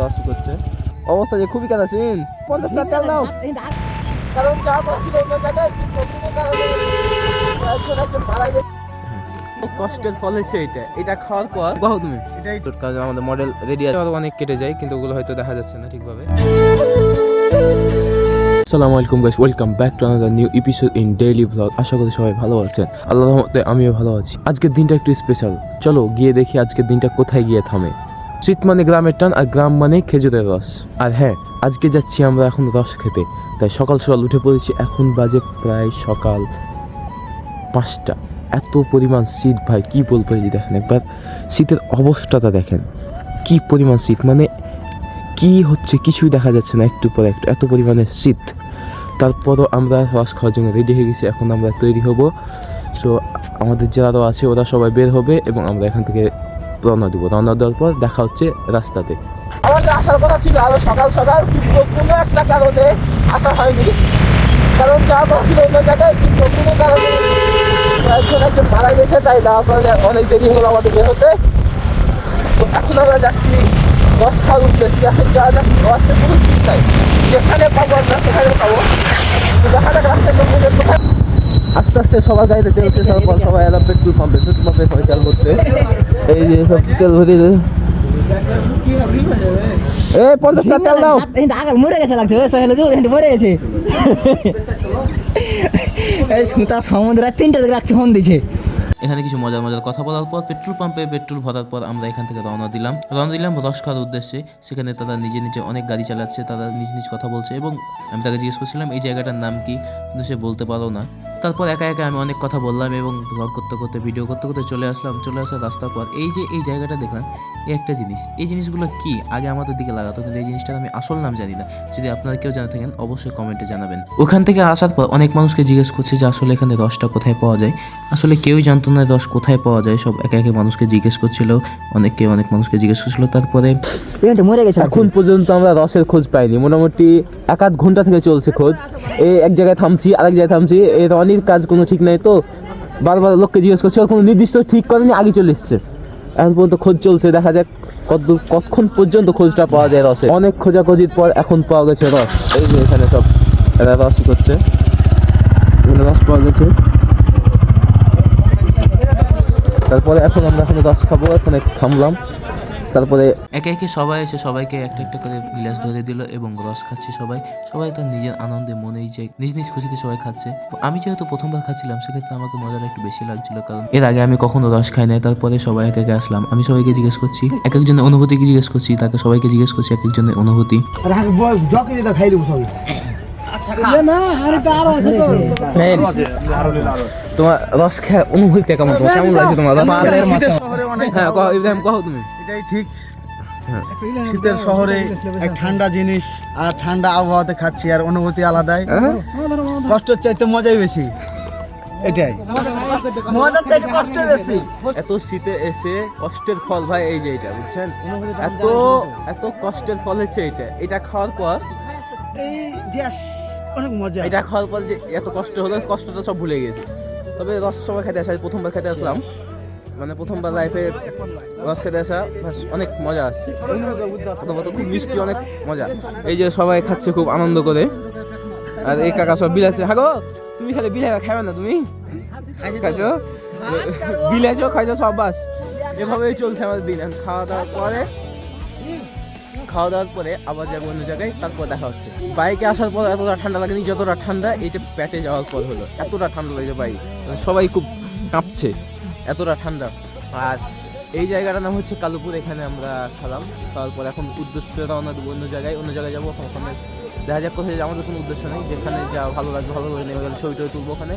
রস করছে। অবস্থা যে খুবই কাদাসিন পঞ্চাশ টাকা তেল নাও। কারণ চা খুব কষ্টের ফল হচ্ছে এটা। এটা খাওয়ার পর কহো তুমি। এটাই কাজ আমাদের মডেল রেডি আছে। অনেক কেটে যায় কিন্তু ওগুলো হয়তো দেখা যাচ্ছে না ঠিকভাবে। আসসালামু আলাইকুম guys welcome back to another new episode in daily blog আশা করি সবাই ভালো আছেন। আল্লাহ রহমতে আমিও ভালো আছি। আজকের দিনটা একটু স্পেশাল চলো গিয়ে দেখি আজকের দিনটা কোথায় গিয়ে থামে। শীত মানে গ্রামের টান আর গ্রাম মানে খেজুরের রস। আর হ্যাঁ আজকে যাচ্ছি আমরা এখন রস খেতে, তাই সকাল সকাল উঠে পড়েছি এখন বাজে প্রায় সকাল পাঁচটা। এত পরিমাণ শীত ভাই, কি বলব যদি দেখেন একবার, শীতের অবস্থাটা দেখেন, কি পরিমাণ শীত মানে কি হচ্ছে কিছুই দেখা যাচ্ছে না একটু পরে একটু, এত পরিমাণে শীত। তারপরও আমরা রস খাওয়ার জন্য রেডি হয়ে গেছি, এখন আমরা তৈরি হব। সো আমাদের যারাও আছে ওরা সবাই বের হবে এবং আমরা এখান থেকে রওনা দেবো। রওনা দেওয়ার পর দেখা হচ্ছে রাস্তাতে। আমাদের আসার কথা ছিল আরও সকাল সকাল, কিন্তু কোনো একটা কারণে আসা হয়নি। কারণ যা কথা ছিল অন্য জায়গায়, কিন্তু কোনো কারণে একজন একজন মারা গেছে, তাই যাওয়ার পরে অনেক দেরি হলো আমাদের বের হতে তো এখন আমরা যাচ্ছি রস খাওয়ার উদ্দেশ্যে। এখন যাওয়া যাক কোনো ঠিক নাই। যেখানে পাবো আমরা সেখানে পাবো। দেখা যাক রাস্তায় সম্পর্কে কোথায় আস্তে আস্তে সবার গাড়িতে তেল শেষ হওয়ার পর সবাই এলাম পেট্রোল পাম্পে পেট্রোল পাম্পে সবাই তেল করতে এই যে সব তেল ভরে এ পঞ্চাশ টাকা তেল দাও। আগর মরে গেছে লাগছে ওই সহেলে যে হেঁটে মরে গেছে। এই সুতা সমুদ্র তিনটা দিকে রাখছে ফোন দিছে। এখানে কিছু মজার মজার কথা বলার পর পেট্রোল পাম্পে পেট্রোল ভরার পর আমরা এখান থেকে রওনা দিলাম। রওনা দিলাম রস খাওয়ার উদ্দেশ্যে। সেখানে তারা নিজে নিজে অনেক গাড়ি চালাচ্ছে তারা নিজ নিজ কথা বলছে এবং আমি তাকে জিজ্ঞেস করছিলাম এই জায়গাটার নাম কি? কিন্তু সে বলতে পারো না। তারপর একা একা আমি অনেক কথা বললাম এবং ব্লগ করতে করতে ভিডিও করতে করতে চলে আসলাম চলে আসার রাস্তার পর এই যে এই জায়গাটা দেখলাম এই একটা জিনিস। এই জিনিসগুলো কি? আগে আমাদের দিকে লাগাতো কিন্তু এই জিনিসটার আমি আসল নাম জানি না। যদি আপনারা কেউ জানা থাকেন অবশ্যই কমেন্টে জানাবেন। ওখান থেকে আসার পর অনেক মানুষকে জিজ্ঞেস করছে যে আসলে এখানে রসটা কোথায় পাওয়া যায়? আসলে কেউই জানতো না রস কোথায় পাওয়া যায়। সব একে একে মানুষকে জিজ্ঞেস করছিল অনেকে অনেক মানুষকে জিজ্ঞেস করছিল। তারপরে মরে গেছে এখন পর্যন্ত আমরা রসের খোঁজ পাইনি। মোটামুটি এক আধ ঘণ্টা থেকে চলছে খোঁজ। এই এক জায়গায় থামছি আরেক জায়গায় থামছি এই রনির কাজ কোনো ঠিক নাই তো, বারবার লোককে জিজ্ঞেস করছে কোনো নির্দিষ্ট ঠিক করেনি, আগে চলে এসছে। এখন পর্যন্ত খোঁজ চলছে, দেখা যাক কতদূর কতক্ষণ পর্যন্ত খোঁজটা পাওয়া যায় রসে। অনেক খোঁজাখোঁজির পর এখন পাওয়া গেছে রস। এই যে এখানে সব এরা রসই করছে। রস পাওয়া গেছে। তারপরে এখন আমরা এখানে রস খাব, এখানে থামলাম। তারপরে একে একে সবাই এসে সবাইকে একটা একটা করে গ্লাস ধরে দিল এবং রস খাচ্ছে সবাই। সবাই তার নিজের আনন্দে মনেই যে নিজ নিজ খুশিতে সবাই খাচ্ছে। আমি যেহেতু প্রথমবার খাচ্ছিলাম সেক্ষেত্রে আমাকে মজাটা একটু বেশি লাগছিল কারণ এর আগে আমি কখনো রস খাই নাই তারপরে সবাই একে একে আসলাম। আমি সবাইকে জিজ্ঞেস করছি এক একজনের অনুভূতিকে জিজ্ঞেস করছি? তাকে সবাইকে জিজ্ঞেস করছি এক একজনের অনুভূতি। জকে দিতে খাইলি তোমার রস খেয়ে অনুভূতিটা কেমন তোমার? কেমন লাগছে তোমার? শীতের শহরে অনেক হ্যাঁ কও ইব্রাহিম কও তুমি? এটাই ঠিক। শীতের শহরে এক ঠান্ডা জিনিস আর ঠান্ডা আবহাওয়াতে খাচ্ছি আর অনুভূতি আলাদাই। কষ্টের চাইতে মজাই বেশি। এটাই। মজার চাইতে কষ্ট বেশি। এত শীতে এসে কষ্টের ফল ভাই এই যে এটা বুঝছেন? এত এত কষ্টের ফল হচ্ছে এটা। এটা খাওয়ার পর এই যে অনেক মজা। এটা খাওয়ার পর যে এত কষ্ট হলো কষ্টটা সব ভুলে গেছি। তবে রস সবাই খেতে আসা প্রথমবার খেতে আসলাম। মানে প্রথমবার লাইফে রস খেতে আসা ব্যাস অনেক মজা আসছে প্রথমত খুব মিষ্টি অনেক মজা। এই যে সবাই খাচ্ছে খুব আনন্দ করে। আর এই কাকা সব বিলাসে হাগো তুমি খালি বিলে খাবে না তুমি? খাইছো? বিলাসও খাইছো সব বাস। এভাবেই চলছে আমাদের দিন। খাওয়া দাওয়ার পরে খাওয়া দাওয়ার পরে আবার যাব অন্য জায়গায়, তারপর দেখা হচ্ছে। বাইকে আসার পর এতটা ঠান্ডা লাগেনি, যতটা ঠান্ডা, এইটা প্যাটে যাওয়ার পর হলো। এতটা ঠান্ডা লাগে বাইক সবাই খুব কাঁপছে, এতটা ঠান্ডা। আর এই জায়গাটার নাম হচ্ছে কালুপুর, এখানে আমরা খেলাম। খাওয়ার পর এখন উদ্দেশ্য রওনা দেবো অন্য জায়গায় অন্য জায়গায় যাব ওখানে দেখা যাক কোথায় আমাদের কোনো উদ্দেশ্য নেই। যেখানে যা ভালো লাগবে, ভালো লাগে নেমে গেলে ছবি টবি তুলবো ওখানে।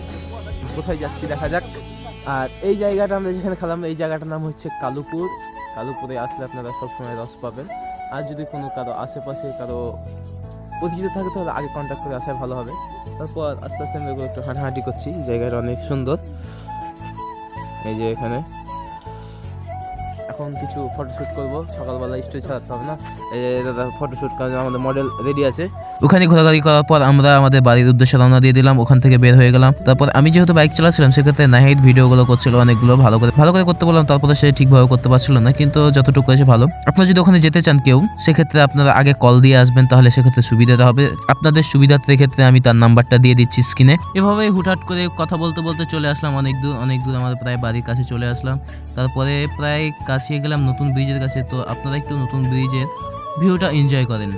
কোথায় যাচ্ছি দেখা যাক। আর এই জায়গাটা আমরা যেখানে খেলাম, এই জায়গাটার নাম হচ্ছে কালুপুর। কালুপুরে আসলে আপনারা সবসময় রস পাবেন। আর যদি কোনো কারও আশেপাশে কারও পরিচিত থাকে, তাহলে আগে কন্ট্যাক্ট করে আসায় ভালো হবে। তারপর আস্তে আস্তে আমি একটু হাঁটাহাঁটি করছি, জায়গাটা অনেক সুন্দর। এই যে এখানে। এখন কিছু ফটোশ্যুট করব। সকালবেলা স্টেজ ছাড়াতে হবে না। এই দাদা ফটোশ্যুট কারণে আমাদের মডেল রেডি আছে। ওখানে ঘোরাঘুরি করার পর আমরা আমাদের বাড়ির উদ্দেশ্যে রওনা দিয়ে দিলাম, ওখান থেকে বের হয়ে গেলাম। তারপর আমি যেহেতু বাইক চালাচ্ছিলাম, সেক্ষেত্রে নাহিদ ভিডিওগুলো করছিল অনেকগুলো ভালো করে। ভালো করে করতে বললাম, তারপরে সে ঠিকভাবে করতে পারছিল না, কিন্তু যতটুকু করেছে ভালো। আপনারা যদি ওখানে যেতে চান কেউ, সেক্ষেত্রে আপনারা আগে কল দিয়ে আসবেন, তাহলে সেক্ষেত্রে সুবিধাটা হবে। আপনাদের সুবিধার্থে ক্ষেত্রে আমি তার নাম্বারটা দিয়ে দিচ্ছি স্ক্রিনে এভাবে হুটহাট করে কথা বলতে বলতে চলে আসলাম, অনেক দূর অনেক দূর আমাদের প্রায় বাড়ির কাছে চলে আসলাম। তারপরে প্রায় কাছে গেলাম নতুন ব্রিজের কাছে, তো আপনারা একটু নতুন ব্রিজের ভিউটা এনজয় করেন।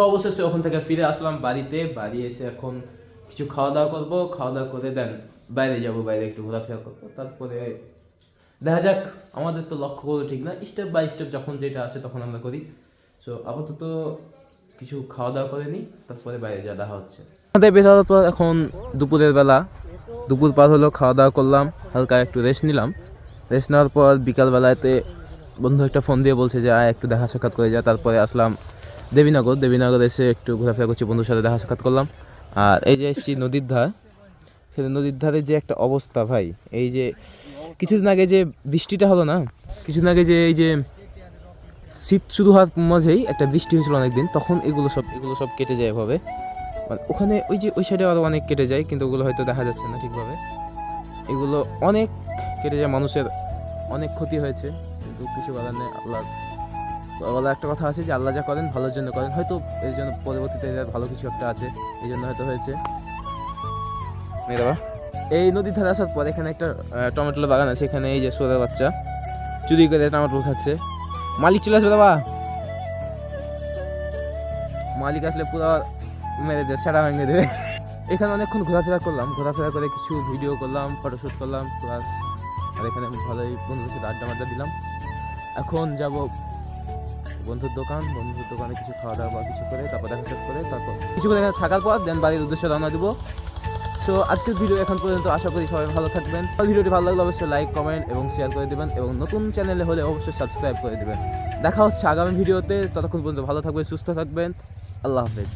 অবশেষে ওখান থেকে ফিরে আসলাম বাড়িতে। বাড়ি এসে এখন কিছু খাওয়া দাওয়া করব। খাওয়া দাওয়া করে দেন বাইরে যাব, বাইরে একটু ঘোরাফেরা করব। তারপরে দেখা যাক, আমাদের তো লক্ষ্য করব ঠিক না। স্টেপ বাই স্টেপ যখন যেটা আসে তখন আমরা করি। সো আপাতত কিছু খাওয়া দাওয়া করে নিই, তারপরে বাইরে যা দেখা হচ্ছে। আমাদের বের হওয়ার পর এখন দুপুরের বেলা। দুপুর পার হলো খাওয়া দাওয়া করলাম, হালকা একটু রেস্ট নিলাম। রেস্ট নেওয়ার পর বিকালবেলাতে বন্ধু একটা ফোন দিয়ে বলছে যে, আয়, একটু দেখা সাক্ষাৎ করে যা। তারপরে আসলাম দেবীনগর দেবীনগর এসে একটু ঘোরাফেরা করছি, বন্ধুর সাথে দেখা সাক্ষাৎ করলাম। আর এই যে এসেছি নদীর ধার সেটা নদীর ধারে যে একটা অবস্থা ভাই, এই যে কিছুদিন আগে যে বৃষ্টিটা হলো না, কিছুদিন আগে যে এই যে শীত শুরু হওয়ার মাঝেই একটা বৃষ্টি হয়েছিল অনেকদিন, তখন এগুলো সব এগুলো সব কেটে যায় এভাবে। মানে ওখানে ওই যে ওই সাইডে আরও অনেক কেটে যায়, কিন্তু ওগুলো হয়তো দেখা যাচ্ছে না ঠিকভাবে। এগুলো অনেক কেটে যায়, মানুষের অনেক ক্ষতি হয়েছে, কিন্তু কিছু করার নেই, আল্লাহ বলা একটা কথা আছে যে আল্লাহ যা করেন ভালোর জন্য করেন। হয়তো এর জন্য পরবর্তীতে ভালো কিছু একটা আছে এই জন্য হয়তো হয়েছে। এই নদীর ধারে আসার পর এখানে একটা টমেটোর বাগান আছে এখানে এই যে সোরের বাচ্চা চুরি করে টমেটো খাচ্ছে। মালিক চলে আসবে বাবা মালিক আসলে পুরো মেরে দেবে সেরা ভেঙে দেবে। এখানে অনেকক্ষণ ঘোরাফেরা করলাম ঘোরাফেরা করে কিছু ভিডিও করলাম ফটোশ্যুট করলাম প্লাস আর এখানে ভালোই বন্ধুদের সাথে আড্ডা মাড্ডা দিলাম। এখন যাব বন্ধুর দোকান, বন্ধুর দোকানে কিছু খাওয়া দাওয়া বা কিছু করে, তারপর দেখা সাক্ষাৎ করে, তারপর কিছুক্ষণ এখানে থাকার পর দেন বাড়ির উদ্দেশ্যে রওনা দিব। সো আজকের ভিডিও এখন পর্যন্ত আশা করি সবাই ভালো থাকবেন। ভিডিওটি ভালো লাগলে অবশ্যই লাইক কমেন্ট এবং শেয়ার করে দেবেন এবং নতুন চ্যানেলে হলে অবশ্যই সাবস্ক্রাইব করে দেবেন। দেখা হচ্ছে আগামী ভিডিওতে ততক্ষণ পর্যন্ত ভালো থাকবেন, সুস্থ থাকবেন। আল্লাহ হাফেজ।